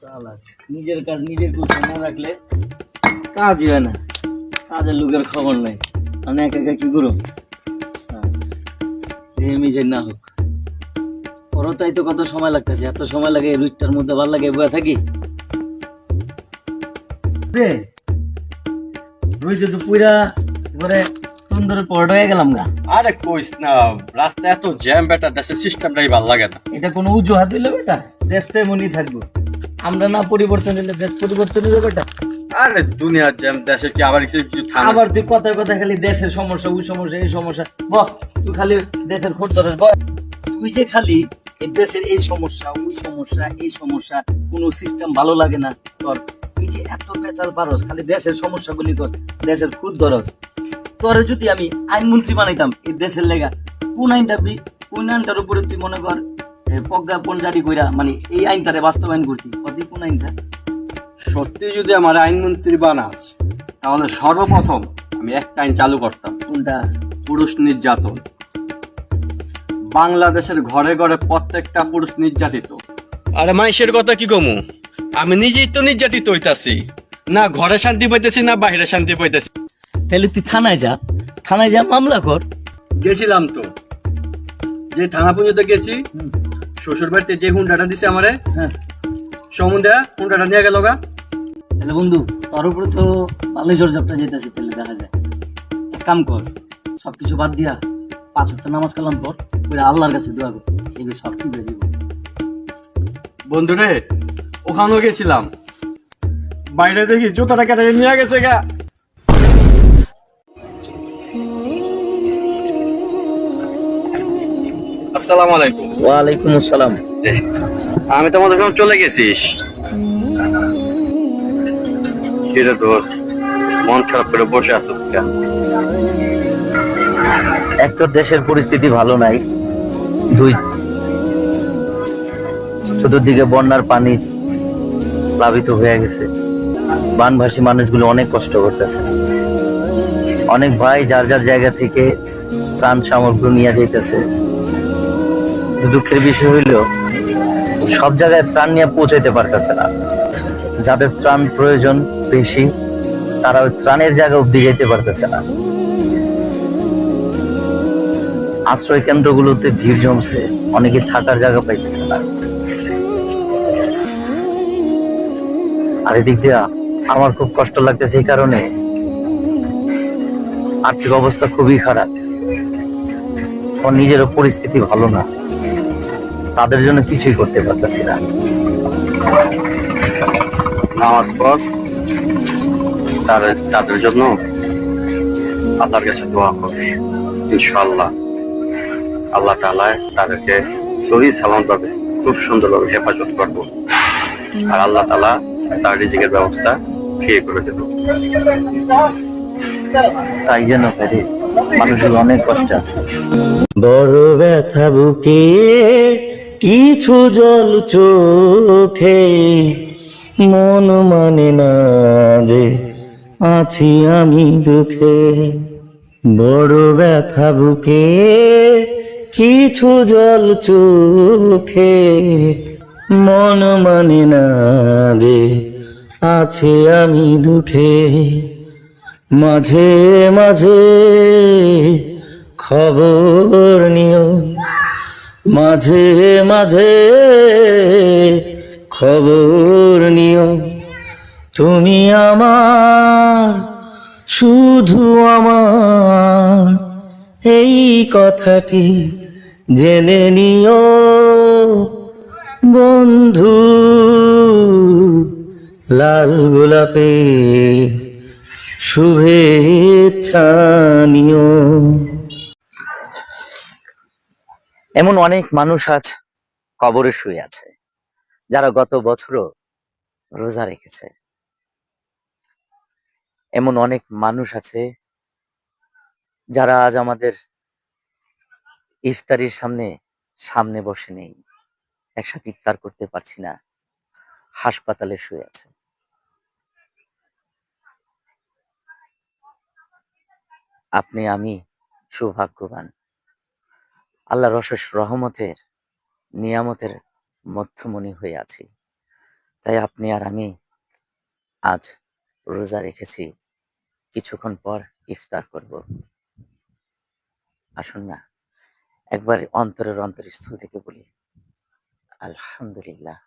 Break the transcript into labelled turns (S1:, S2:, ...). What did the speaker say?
S1: চালাক নিজের কাজ নিজের গুছিয়ে না রাখলে কাজই হয় না। কাজের লোকের খবর নাই। আমি একা একা কি করো মিজের না হোক। ওরও তাই তো কত সময় লাগতেছে। এত সময় লাগে রুটটার মধ্যে ভালো লাগে বয়ে থাকি। রে রুই তো পুরা এবারে সুন্দর পড় হয়ে গেলাম গা।
S2: আরে কইস না রাস্তা এত জ্যাম বেটা দেশের সিস্টেমটাই ভালো লাগে না।
S1: এটা কোনো অজুহাত হইলে বেটা? দেশটা এমনই থাকব। আমরা না পরিবর্তন হলে দেশ পরিবর্তন হইলে বেটা
S2: আরে দুনিয়ার জ্যাম দেশে কি আবার কিছু
S1: আবার তুই কথায় কথা খালি দেশের সমস্যা ওই সমস্যা এই সমস্যা। বল তুই খালি দেশের খোঁজ ধরে বল তুই যে খালি এই দেশের এই সমস্যা ওই সমস্যা এই সমস্যা কোনো সিস্টেম ভালো লাগে না তোর। এই যে এত পেঁচাল পারস খালি দেশের সমস্যাগুলি কর দেশের খুদ ধরস। তোরে যদি আমি আইনমন্ত্রী বানাইতাম এই দেশের লেগা কোন আইনটা বি- কোন আইনটার উপরে তুই মনে কর প্রজ্ঞাপন জারি কইরা মানে এই আইনটারে বাস্তবায়ন করছি। কদি কোন আইনটা?
S2: সত্যি যদি আমার আইনমন্ত্রী বানাস তাহলে সর্বপ্রথম আমি একটা আইন চালু করতাম।
S1: কোনটা?
S2: পুরুষ নির্যাতন। বাংলাদেশের ঘরে ঘরে প্রত্যেকটা পুরুষ নির্যাতিত। আরে মাইশের কথা কি কমু? আমি নিজেই তো নির্যাতিত হইতাছি। না ঘরে শান্তি পাইতেছি না বাইরে শান্তি পাইতেছি।
S1: তাহলে তুই থানায় যা। থানায় যা মামলা কর।
S2: গেছিলাম তো। যে থানা পুজোতে গেছি শ্বশুর বাড়িতে যে হুন্ডাটা দিছে আমারে
S1: হ্যাঁ।
S2: সমুদ্রে হুন্ডাটা নিয়ে গেল গা।
S1: তাহলে বন্ধু তোর উপরে তো ভালোই জোর জাপটা যেতেছে তাহলে দেখা যায়। এক কাম কর সবকিছু বাদ দিয়া পাঁচ ওয়াক্ত নামাজ কালাম পর ওই আল্লাহর কাছে দোয়া কর এগুলো সব ঠিক হয়ে দিব
S2: বন্ধুরে ওখানেও গেছিলাম। বাইরে দেখি জুতাটা কেটে নিয়ে গেছে গা। আসসালামু আলাইকুম।
S1: ওয়ালাইকুম আসসালাম।
S2: আমি তোমাদের সঙ্গে চলে গেছিস কিরে দোষ মন খারাপ করে বসে আছিস কেন?
S1: এক তো দেশের পরিস্থিতি ভালো নাই। দুই চতুর্দিকে বন্যার পানি প্লাবিত হয়ে গেছে। বানভাসী মানুষগুলো অনেক কষ্ট করতেছে। অনেক ভাই যার যার জায়গা থেকে ত্রাণ সামগ্রী নিয়ে যাইতেছে। দুঃখের বিষয় হইল সব জায়গায় ত্রাণ নিয়ে পৌঁছাইতে পারতেছে না। যাদের ত্রাণ প্রয়োজন বেশি, তারা ওই ত্রাণের জায়গা অব্দি যাইতে পারতেছে না। আশ্রয় কেন্দ্রগুলোতে ভিড় জমছে, অনেকে থাকার জায়গা পাইতেছে না। আর এদিক দিয়া আমার খুব কষ্ট লাগতেছে এই কারণে আর্থিক অবস্থা খুবই খারাপ। আমার নিজেরও পরিস্থিতি ভালো না। তাদের জন্য কিছুই করতে পারতেছি না।
S2: নামাজ পড় তাদের তাদের জন্য আল্লাহর কাছে দোয়া কর ইনশাআল্লাহ আল্লাহ তাআলা তাদেরকে সহি সালাম পাবে খুব সুন্দরভাবে হেফাজত করব। আর আল্লাহ তালা তার রিজিকের ব্যবস্থা ঠিক করে দেবো।
S1: তাই যেন পারে মানুষের অনেক কষ্ট আছে। বড় ব্যথা বুকে কিছু জল চোখে, মন মানে না যে আছি আমি দুঃখে। বড় ব্যথা বুকে, কিছু জল চোখে, মন মানে না যে আছে আমি দুঃখে। মাঝে মাঝে খবর নিও। মাঝে মাঝে খবর নিও। তুমি আমার, শুধু আমার। এই কথাটি জেনে নিও। বন্ধু, লাল গোলাপে শুভেচ্ছা নিও। এমন অনেক মানুষ আজ কবরে শুয়ে আছে, যারা গত বছরও রোজা রেখেছে। এমন অনেক মানুষ আছে যারা আজ আমাদের ইফতারির সামনে সামনে বসে নেই, একসাথে ইফতার করতে পারছি না, হাসপাতালে শুয়ে আছে। আপনি, আমি সৌভাগ্যবান। আল্লাহ রসস রহমতের, নিয়ামতের মধ্যমণি হয়ে আছি। তাই আপনি আর আমি আজ রোজা রেখেছি। কিছুক্ষণ পর ইফতার করব। আসুন না, একবার অন্তরের অন্তরস্থ থেকে বলি, আলহামদুলিল্লাহ।